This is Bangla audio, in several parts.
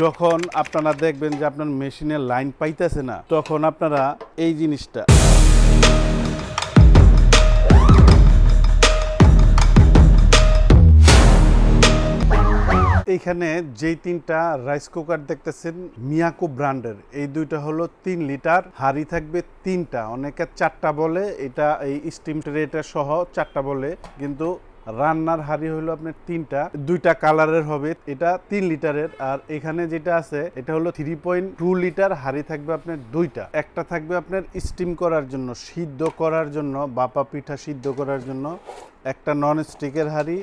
যখন আপনারা দেখবেন যে আপনার মেশিনের লাইন পাইতেছে না, তখন আপনারা এই জিনিসটা এইখানে যেই তিনটা রাইস কুকার দেখতেছেন, মিয়াকো ব্র্যান্ডের, এই দুইটা হলো তিন লিটার, হাড়ি থাকবে তিনটা, অনেকে চারটা বলে, এটা এই স্টিম ট্রেটা সহ চারটা বলে, কিন্তু রান্নার হাড়ি হলো আপনার তিনটা, দুইটা কালারের হবে, এটা তিন লিটারের, আর এখানে যেটা আছে, এটা হলো থ্রি পয়েন্ট টু লিটার হাড়ি থাকবে আপনার দুইটা। একটা থাকবে আপনার স্টিম করার জন্য, সিদ্ধ করার জন্য, বাপা পিঠা সিদ্ধ করার জন্য, একটা নন স্টিকের হাড়ি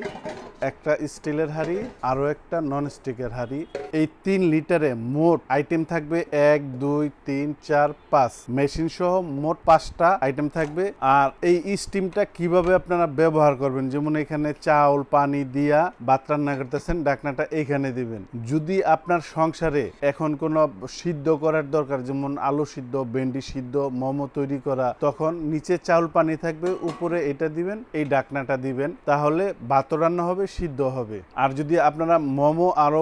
একটা স্টিলের হাড়ি, আরও একটা নন স্টিকের হাড়ি। এই তিন লিটারে মোট আইটেম থাকবে এক, দুই, তিন, চার, পাঁচ। মেশিন সহ মোট পাঁচটা আইটেম থাকবে। আর এই স্টিমটা কীভাবে আপনারা ব্যবহার করবেন? যেমন এখানে চাউল, পানি দিয়া ভাত রান্না করতেছেন, ডাকনাটা এইখানে দিবেন। যদি আপনার সংসারে এখন কোনো সিদ্ধ করার দরকার, যেমন আলু সিদ্ধ, ভেন্ডি সিদ্ধ, মোমো তৈরি করা, তখন নিচে চাউল, পানি থাকবে, উপরে এটা দিবেন, এই ডাকনাটা দিবেন। তাহলে ভাত রান্না হবে সিদ্ধ হবে। আর যদি আপনারা মোমো আরও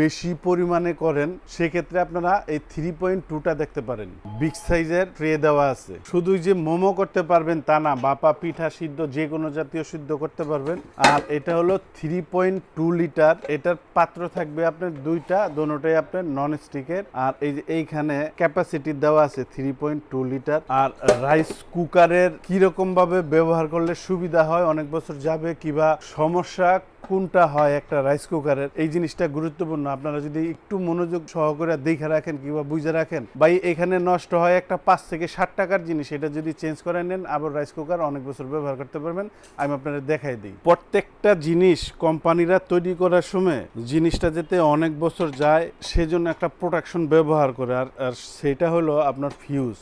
বেশি পরিমাণে করেন, সেক্ষেত্রে আপনারা এই থ্রি পয়েন্ট টুটা দেখতে পারেন। বিগ সাইজের ট্রে দেওয়া আছে। শুধু যে মোমো করতে পারবেন তা না, বাপা পিঠা সিদ্ধ, যে কোনো জাতীয় সিদ্ধ করতে পারবেন। আর এটা হলো থ্রি পয়েন্ট টু লিটার এটার পাত্র থাকবে আপনার দুইটা, দোনোটাই আপনার নন স্টিকের আর এই যে এইখানে ক্যাপাসিটি দেওয়া আছে থ্রি পয়েন্ট টু লিটার আর রাইস কুকারের কীরকম ভাবে ব্যবহার করলে সুবিধা হয়, অনেক বছর যাবে, কিবা সমস্যা কোনটা হয় একটা রাইস কুকারের এই জিনিসটা গুরুত্বপূর্ণ। আপনারা যদি একটু মনোযোগ সহকারে দেখে রাখেন কিংবা বুঝে রাখেন, ভাই, এখানে নষ্ট হয় একটা পাঁচ থেকে ষাট টাকার জিনিস। এটা যদি চেঞ্জ করে নেন, আবার রাইস কুকার অনেক বছর ব্যবহার করতে পারবেন। আমি আপনাদের দেখাই দিই। প্রত্যেকটা জিনিস কোম্পানিরা তৈরি করার সময় জিনিসটা যেতে অনেক বছর যায়, সেজন্য একটা প্রোটেকশন ব্যবহার করে। আর সেটা হলো আপনার ফিউজ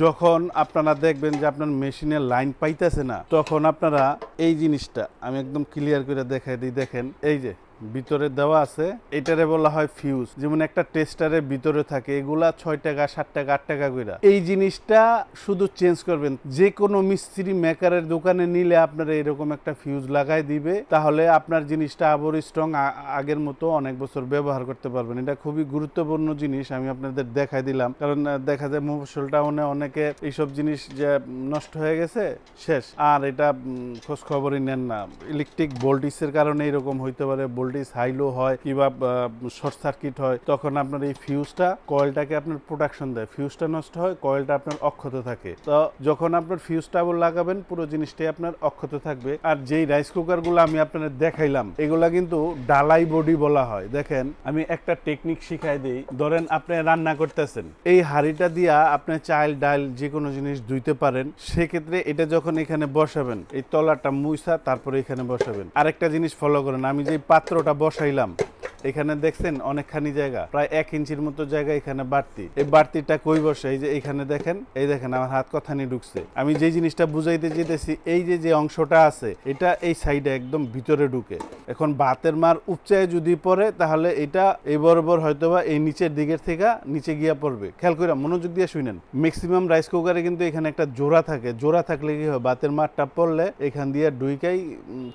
যখন আপনারা দেখবেন যে আপনার মেশিনের লাইন পাইতেছে না, তখন আপনারা এই জিনিসটা আমি একদম ক্লিয়ার করে দেখাই দিই, দেখেন, এই যে। ভিতরে দেওয়া আছে, এটারে বলা হয় ফিউজ যেমন একটা টেস্টারের ভিতরে থাকে, এগুলা ছয় টাকা, সাত টাকা, আট টাকা করে এই জিনিসটা শুধু চেঞ্জ করবেন। যে কোনো মিস্ত্রি মেকারের দোকানে নিলে আপনারা এরকম একটা ফিউজ লাগাই দিবে, তাহলে আপনার জিনিসটা আবার স্ট্রং আগের মতো অনেক বছর ব্যবহার করতে পারবেন। এটা খুবই গুরুত্বপূর্ণ জিনিস, আমি আপনাদের দেখাই দিলাম। কারণ দেখা যায় মফসল টাউনে অনেকে এইসব জিনিস যে নষ্ট হয়ে গেছে, শেষ। আর এটা খোঁজ খবরই নেন না। ইলেকট্রিক ভোল্টেজের কারণে এরকম হইতে পারে ভোল্টেজ হাইলো হয় কিংবা শর্ট সার্কিট হয়, তখন আপনার এই ফিউজটা কয়েলটাকে আপনার প্রোডাকশন দেয়। ফিউজটা নষ্ট হয় কয়েলটা আপনার অক্ষত থাকে। তো যখন আপনার ফিউজটা আবার লাগাবেন, পুরো জিনিসটাই আপনার অক্ষত থাকবে। আর যেই রাইস কুকারগুলো আমি আপনাদের দেখাইলাম, এগুলা কিন্তু ডালাই বডি বলা হয়। দেখেন, আমি একটা টেকনিক শিখাই দিই। ধরেন আপনি রান্না করতেছেন। এই হাড়িটা দিয়া আপনি চাল ডাল যে কোনো জিনিস ধুইতে পারেন। সেক্ষেত্রে এটা যখন এখানে বসাবেন, এই তলাটা মুইসা, তারপরে এখানে বসাবেন। আরেকটা জিনিস ফলো করেন। আমি যে পাত্রটা বসাইলাম। এখানে দেখছেন অনেকখানি জায়গা, প্রায় এক ইঞ্চির মতো জায়গা এখানে বাড়তি। এই বাড়তিটা কই বসে? এই যে এখানে দেখেন, এই দেখেন আমার হাত কথানি ঢুকছে। আমি যে জিনিসটা বুঝাইতে যেতেছি এই যে যে অংশটা আছে, এটা এই সাইডে একদম ভিতরে ঢুকে। এখন বাতের মার উপচায় যদি পড়ে, তাহলে এটা এই বরাবর হয়তোবা এই নিচের দিকের থেকে নিচে গিয়া পড়বে। খেয়াল করে মনোযোগ দিয়ে শুনেন। ম্যাক্সিমাম রাইস কুকারে কিন্তু এখানে একটা জোড়া থাকে। জোড়া থাকলে কি হয়, বাতের মারটা পড়লে এখান দিয়ে ডুইকাই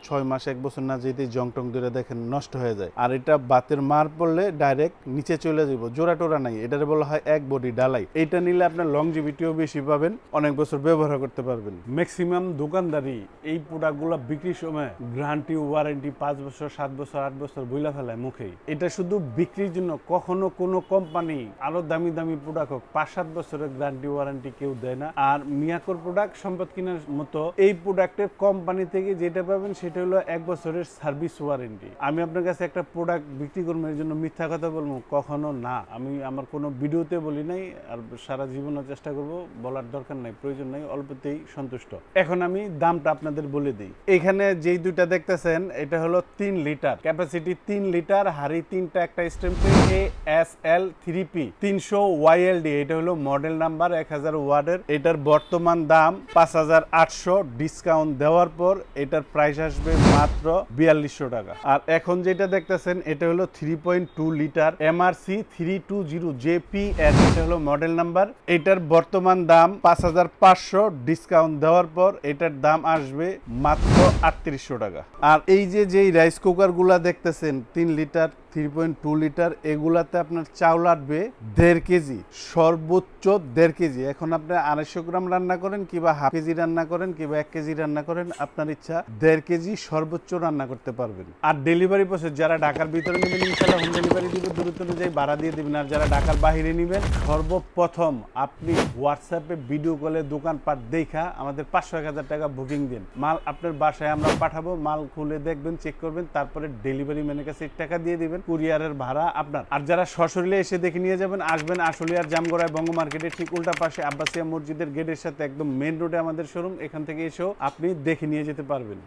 ছয় মাস, এক বছর না যেতে জং টং ধরে দেখেন নষ্ট হয়ে যায়। আর এটা বাতের মার পড়লে ডাইরেক্ট নিচে চলে যাব জোড়া টোরা নাই, এটারে বলা হয় এক বডি ডালাই এটা নিলে আপনার লং লংজিভিটিও বেশি পাবেন, অনেক বছর ব্যবহার করতে পারবেন। ম্যাক্সিমাম দোকানদারি এই প্রোডাক্টগুলো বিক্রির সময় গ্যারান্টি ওয়ারেন্টি পাঁচ বছর, সাত বছর, আট বছর বইলা ফেলায় মুখেই। এটা শুধু বিক্রির জন্য, কখনো কোনো কোম্পানি আরও দামি দামি প্রোডাক্ট হোক পাঁচ সাত বছরের গ্যারান্টি ওয়ারেন্টি কেউ দেয় না। আর মিয়াকোর প্রোডাক্ট সম্পদ কেনার মতো এই প্রোডাক্টের কোম্পানি থেকে যেটা পাবেন, সেটা হলো এক বছরের সার্ভিস ওয়ারেন্টি আমি আপনার কাছে একটা প্রোডাক্ট বিক্রি করব জন্য মিথ্যা কথা বলব? কখনো না। আমি আমার কোনো ভিডিওতে বলি নাই, আর সারা জীবনের চেষ্টা করব, বলার দরকার নাই, প্রয়োজন নাই, অল্পতেই সন্তুষ্ট। এখন আমি দামটা আপনাদের বলে দিই। এখানে যেই দুইটা দেখতেছেন, এটা হলো তিন লিটার। ক্যাপাসিটি তিন লিটার, হাড়ি তিনটা, একটা স্টেম্পে A S L three P. তিনশো ওয়াইএলডি এটা হলো মডেল নাম্বার, এক হাজার ওয়ার্ডের। এটার বর্তমান দাম পাঁচ হাজার আটশো। ডিসকাউন্ট দেওয়ার পর এটার প্রাইস আসবে মাত্র বিয়াল্লিশশো টাকা। আর এখন যেটা দেখতেছেন, এটা হলো three point two litre MRC three two zero JP এটা হলো মডেল নাম্বার এটার বর্তমান দাম পাঁচ হাজার পাঁচশো। ডিসকাউন্ট দেওয়ার পর এটার দাম আসবে মাত্র আটত্রিশশো টাকা। আর এই যে যেই রাইস কুকারগুলা দেখতেছেন, তিন litre three point two litre এগুলাতে আপনার চাউল আসবে দেড় কেজি, সর্বোচ্চ দেড় কেজি। এখন আপনি আড়াইশো গ্রাম রান্না করেন কিংবা হাফ কেজি রান্না করেন কিংবা এক কেজি রান্না করেন, আপনার ইচ্ছা দেড় কেজি সর্বোচ্চ রান্না করতে পারবেন। আর ডেলিভারি প্রসেস যারা ঢাকার ভিতরে নেবেন ইনশাল্লাহ হোম ডেলিভারি দিবে, দূরত্ব অনুযায়ী ভাড়া দিয়ে দিবেন। আর যারা ঢাকার বাইরে নেবেন, সর্বপ্রথম আপনি হোয়াটসঅ্যাপে ভিডিও কলে দোকানপাট দেখা আমাদের পাঁচশো এক হাজার টাকা বুকিং দিন। মাল আপনার বাসায় আমরা পাঠাবো, মাল খুলে দেখবেন চেক করবেন, তারপরে ডেলিভারি ম্যানের কাছে টাকা দিয়ে দিবেন। কুরিয়ারের ভাড়া আপনার। আর যারা সশরীরে এসে দেখে নিয়ে যাবেন, আসবেন আশুলিয়ার জামগড়ায় বঙ্গ মার্কেটের ঠিক উল্টা পাশে আব্বাসিয়া মসজিদের গেটের সাথে একদম মেন রোডে আমাদের শোরুম এখান থেকে এসেও আপনি দেখে নিয়ে যেতে পারবেন।